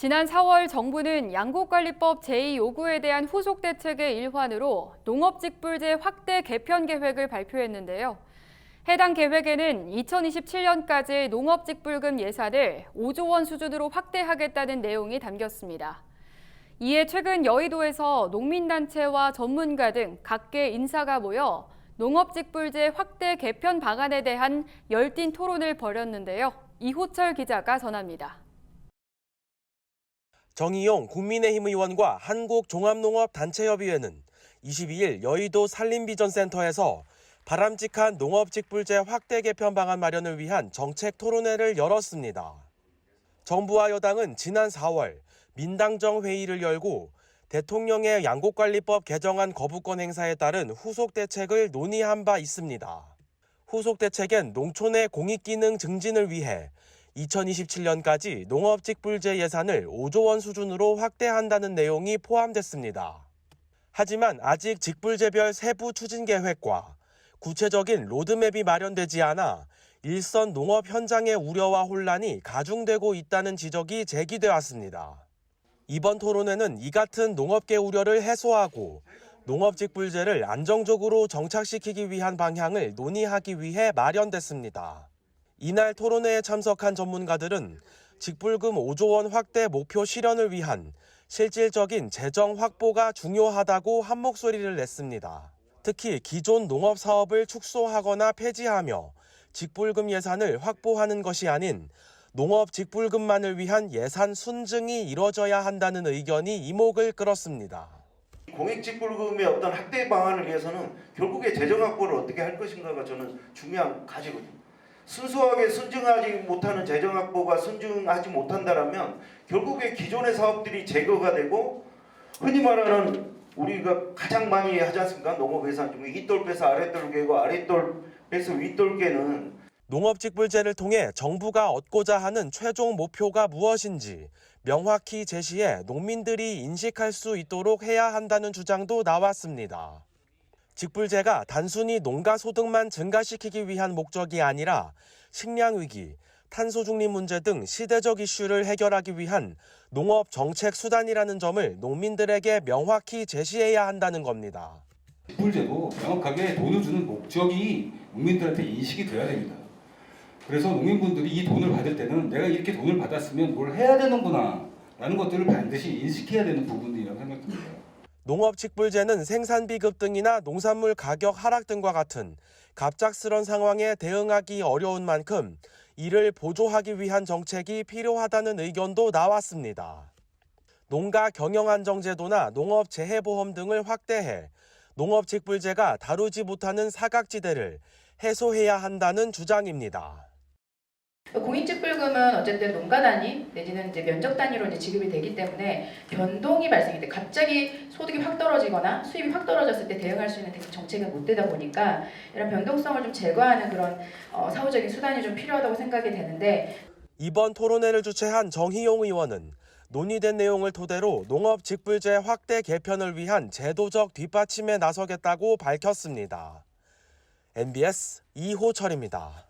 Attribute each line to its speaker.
Speaker 1: 지난 4월 정부는 양곡관리법 제2요구에 대한 후속 대책의 일환으로 농업직불제 확대 개편 계획을 발표했는데요. 해당 계획에는 2027년까지 농업직불금 예산을 5조 원 수준으로 확대하겠다는 내용이 담겼습니다. 이에 최근 여의도에서 농민단체와 전문가 등 각계 인사가 모여 농업직불제 확대 개편 방안에 대한 열띤 토론을 벌였는데요. 이호철 기자가 전합니다.
Speaker 2: 정의용 국민의힘 의원과 한국종합농업단체협의회는 22일 여의도 산림비전센터에서 바람직한 농업직불제 확대 개편 방안 마련을 위한 정책 토론회를 열었습니다. 정부와 여당은 지난 4월 민당정 회의를 열고 대통령의 양곡관리법 개정안 거부권 행사에 따른 후속 대책을 논의한 바 있습니다. 후속 대책엔 농촌의 공익기능 증진을 위해 2027년까지 농업직불제 예산을 5조 원 수준으로 확대한다는 내용이 포함됐습니다. 하지만 아직 직불제별 세부 추진 계획과 구체적인 로드맵이 마련되지 않아 일선 농업 현장의 우려와 혼란이 가중되고 있다는 지적이 제기돼 왔습니다. 이번 토론회는 이 같은 농업계 우려를 해소하고 농업직불제를 안정적으로 정착시키기 위한 방향을 논의하기 위해 마련됐습니다. 이날 토론회에 참석한 전문가들은 직불금 5조 원 확대 목표 실현을 위한 실질적인 재정 확보가 중요하다고 한 목소리를 냈습니다. 특히 기존 농업 사업을 축소하거나 폐지하며 직불금 예산을 확보하는 것이 아닌 농업 직불금만을 위한 예산 순증이 이뤄져야 한다는 의견이 이목을 끌었습니다.
Speaker 3: 공익직불금의 어떤 확대 방안을 위해서는 결국에 재정 확보를 어떻게 할 것인가가 저는 중요한 가지거든요. 순수하게 순증하지 못하는 재정 확보가 순증하지 못한다라면 결국에 기존의 사업들이 제거가 되고 흔히 말하는 우리가 가장 많이 하지 않습니까? 농업 예산 중에 윗돌 빼서 아랫돌 개고 아랫돌 빼서 윗돌 개는
Speaker 2: 농업직불제를 통해 정부가 얻고자 하는 최종 목표가 무엇인지 명확히 제시해 농민들이 인식할 수 있도록 해야 한다는 주장도 나왔습니다. 직불제가 단순히 농가 소득만 증가시키기 위한 목적이 아니라 식량 위기, 탄소 중립 문제 등 시대적 이슈를 해결하기 위한 농업 정책 수단이라는 점을 농민들에게 명확히 제시해야 한다는 겁니다.
Speaker 4: 직불제도 명확하게 돈을 주는 목적이 국민들한테 인식이 돼야 됩니다. 그래서 농민분들이 이 돈을 받을 때는 내가 이렇게 돈을 받았으면 뭘 해야 되는구나 라는 것들을 반드시 인식해야 되는 부분이라고 생각합니다.
Speaker 2: 농업직불제는 생산비 급등이나 농산물 가격 하락 등과 같은 갑작스런 상황에 대응하기 어려운 만큼 이를 보조하기 위한 정책이 필요하다는 의견도 나왔습니다. 농가 경영안정제도나 농업재해보험 등을 확대해 농업직불제가 다루지 못하는 사각지대를 해소해야 한다는 주장입니다.
Speaker 5: 공익직불금은 어쨌든 농가 단위 내지는 이제 면적 단위로 이제 지급이 되기 때문에 변동이 발생이 돼 갑자기 소득이 확 떨어지거나 수입이 확 떨어졌을 때 대응할 수 있는 정책은 못 되다 보니까 이런 변동성을 좀 제거하는 그런 어, 사후적인 수단이 좀 필요하다고 생각이 되는데
Speaker 2: 이번 토론회를 주최한 정희용 의원은 논의된 내용을 토대로 농업 직불제 확대 개편을 위한 제도적 뒷받침에 나서겠다고 밝혔습니다. NBS 이호철입니다.